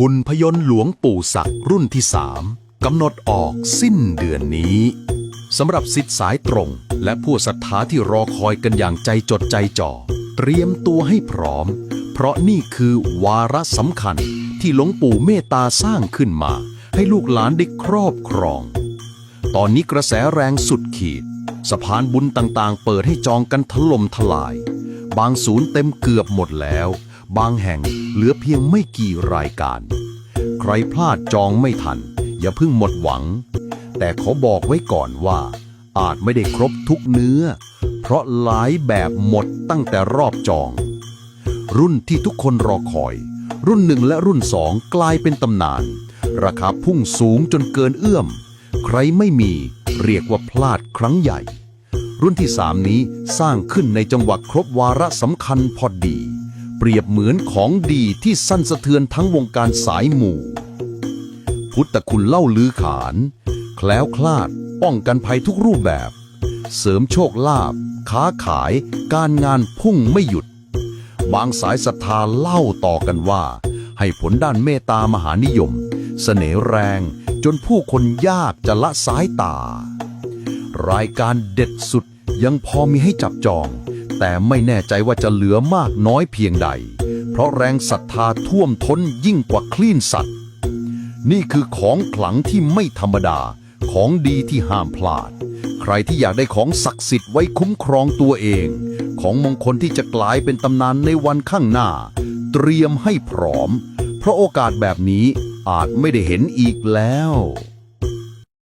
หุ่นพยนต์หลวงปู่ศักดิ์รุ่นที่สามกำหนดออกสิ้นเดือนนี้สำหรับสิทธิ์สายตรง และผู้ศรัทธาที่รอคอยกันอย่างใจจดใจจ่อ เตรียมตัวให้พร้อม เพราะนี่คือวาระสำคัญที่หลวงปู่เมตตาสร้างขึ้นมา ให้ลูกหลานได้ครอบครอง ตอนนี้กระแสแรงสุดขีด สะพานบุญต่างๆ เปิดให้จองกันถล่มทลาย บางศูนย์เต็มเกือบหมดแล้ว บางแห่งเหลือเพียงไม่กี่รายการ ใครพลาดจองไม่ทัน อย่าเพิ่งหมดหวัง แต่ขอบอกไว้ก่อนว่า อาจไม่ได้ครบทุกเนื้อ เพราะหลายแบบหมดตั้งแต่รอบจอง รุ่นที่ทุกคนรอคอย รุ่นหนึ่งและรุ่นสองกลายเป็นตำนาน ราคาพุ่งสูงจนเกินเอื้อม ใครไม่มีเรียกว่าพลาดครั้งใหญ่ รุ่นที่สามนี้สร้างขึ้นในจังหวะครบวาระสำคัญพอดี เปรียบเหมือนของดีที่สั้นสะเทือนทั้งวงการสายหมู่ พุทธคุณเล่าลือขาน แคล้วคลาด ป้องกันภัยทุกรูปแบบ เสริมโชคลาภค้าขาย การงานพุ่งไม่หยุด บางสายศรัทธาเล่าต่อกันว่า ให้ผลด้านเมตตามหานิยม เสน่ห์แรง จนผู้คนยากจะละสายตา รายการเด็ดสุดยังพอมีให้จับจอง แต่ไม่แน่ใจว่าจะเหลือมากน้อยเพียงใด เพราะแรงศรัทธาท่วมท้นยิ่งกว่าคลื่นสัตว์ นี่คือของขลังที่ไม่ธรรมดาของดีที่ห้ามพลาด ใครที่อยากได้ของศักดิ์สิทธิ์ไว้คุ้มครองตัวเอง ของมงคลที่จะกลายเป็นตำนานในวันข้างหน้า เตรียมให้พร้อม เพราะโอกาสแบบนี้อาจไม่ได้เห็นอีกแล้ว